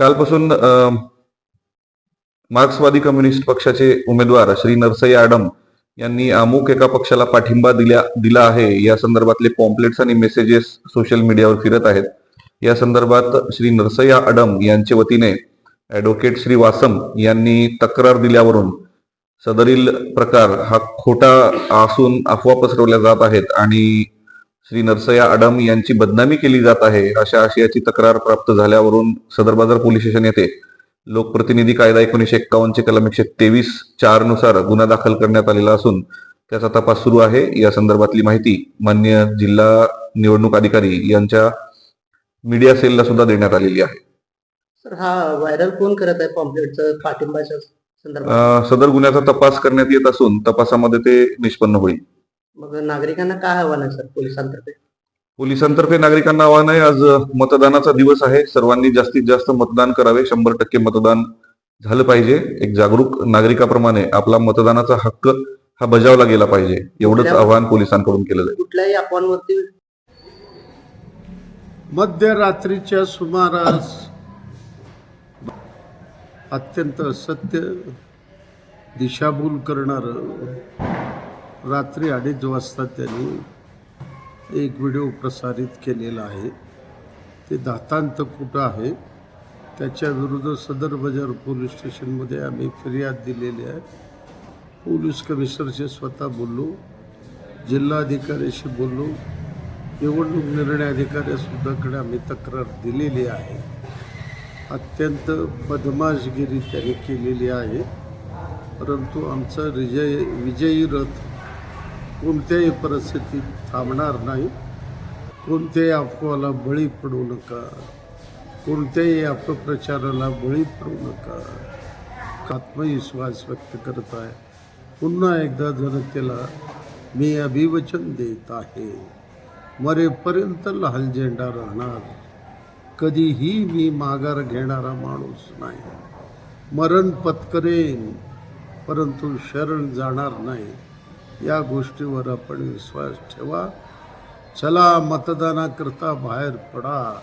कालपासून मार्क्सवादी कम्युनिस्ट पक्षाचे उमेदवार श्री नरसई आडम यांनी अमुक एका पक्षाला पाठिंबा दिल्या दिला आहे. या संदर्भातले पॉम्पलेट्स आणि मेसेजेस सोशल मीडियावर फिरत आहेत. या संदर्भात श्री नरसय्या आडम यांच्या वतीने ऍडव्होकेट श्री वासम यांनी तक्रार दिल्यावरून सदरील प्रकार हा खोटा असून अफवा पसरवल्या जात आहेत आणि श्री नरसय्या आडम यांची बदनामी केली जात आहे अशा आशयाची तक्रार प्राप्त झाल्यावरून सदर बाजार पोलीस स्टेशन येथे लोकप्रतिनिधी कायदा एकोणीशे एक्कावन्नचे कलम एकशे तेवीस चारनुसार गुन्हा दाखल करण्यात आलेला असून त्याचा तपास सुरू आहे. या संदर्भातली माहिती मान्य जिल्हा निवडणूक अधिकारी यांच्या मीडिया सेलला सुद्धा देण्यात आलेली आहे. सर हा व्हायरल कोण करत आहे पॉम्पलेटचं पाठिंबाच्या संदर्भात? सदर गुन्ह्याचा तपास करण्यात येत असून तपासामध्ये ते निष्पन्न होईल. मग नागरिकांना काय आव्हान आहे सर पोलिसांतर्फे? पोलिसांतर्फे नागरिकांना आवाहन आहे आज मतदानाचा दिवस आहे. सर्वांनी जास्तीत जास्त मतदान करावे. शंभर टक्के मतदान झालं पाहिजे. एक जागरूक नागरिकाप्रमाणे आपला मतदानाचा हक्क हा बजावला गेला पाहिजे. एवढंच आवाहन पोलिसांकडून केलं जाईल कुठल्याही अफवांवरती मध्यरात्रीच्या सुमारास अत्यंत सत्य दिशाभूल करणार रात्री अडीच वाजता त्यांनी एक व्हिडिओ प्रसारित केलेला आहे. ते दातांत कुठं आहे त्याच्या विरुद्ध सदर बाजार पोलीस स्टेशनमध्ये आम्ही फिर्याद दिलेली आहे. पोलीस कमिशनरशी स्वतः बोललो जिल्हाधिकाऱ्याशी बोललो निवडणूक निर्णय अधिकाऱ्यासुद्धाकडे आम्ही तक्रार दिलेली आहे. अत्यंत बदमाशगिरी त्यांनी केलेली आहे. परंतु आमचा विजय विजयी रथ कोणत्याही परिस्थितीत थांबणार नाही. कोणत्याही अफवाला बळी पडू नका. कोणत्याही अपप्रचाराला बळी पडू नका. आत्मविश्वास व्यक्त करत आहे. पुन्हा एकदा जनतेला मी अभिवचन देत आहे. मरेपर्यंत लाल झेंडा राहणार. कधीही मी माघार घेणारा माणूस नाही. मरण पत्करेन परंतु शरण जाणार नाही. या गोष्टीवर आपण विश्वास ठेवा. चला मतदानाकरता बाहेर पडा.